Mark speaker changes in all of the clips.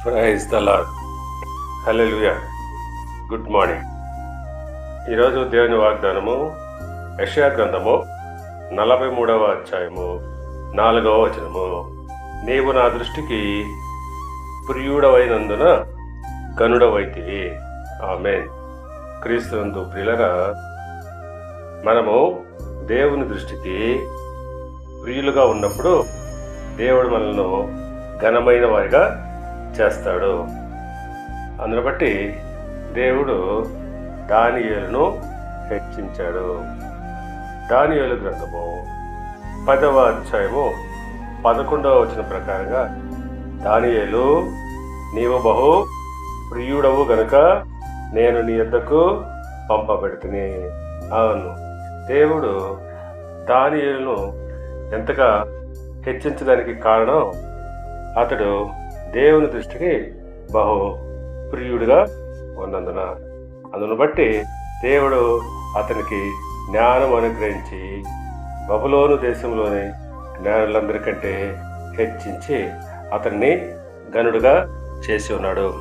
Speaker 1: Praise the Lord good morning. ఈరోజు దేవుని వాగ్దానము యషయా గ్రంథము నలభై మూడవ అధ్యాయము నాలుగవ వచనము. నీవు నా దృష్టికి ప్రియుడవైనందున గనుడవైతివి ఆమె క్రీస్తునందు ప్రియులగా మనము దేవుని దృష్టికి ప్రియులుగా ఉన్నప్పుడు దేవుడు మనల్ని ఘనమైన వారిగా చేస్తాడు. అందును బట్టి దేవుడు దానియేలును హెచ్చించాడు. దానియేలు గ్రంథము పదవ అధ్యాయము పదకొండవ వచ్చిన ప్రకారంగా దానియేలు నీవు బహు ప్రియుడవు గనుక నేను నీ యొద్దకు పంపబెడుతుని అవును దేవుడు దానియేలును ఎంతగా హెచ్చించడానికి కారణం అతడు దేవుని దృష్టికి బహు ప్రియుడిగా ఉన్నందున అందును బట్టి దేవుడు అతనికి జ్ఞానం అనుగ్రహించి బబులోను దేశంలోని జ్ఞానులందరికంటే హెచ్చించి అతన్ని గనుడుగా చేసి ఉన్నాడు.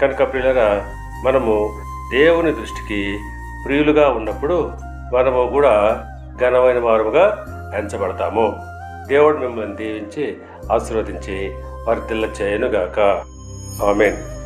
Speaker 1: కనుక ప్రియులగా మనము దేవుని దృష్టికి ప్రియులుగా ఉన్నప్పుడు మనము కూడా ఘనమైన వారముగా ఎంచబడతాము. దేవుడు మిమ్మల్ని దీవించి ఆశీర్వదించి వారి తెల్ల చేయనుగాక. ఆమెన్.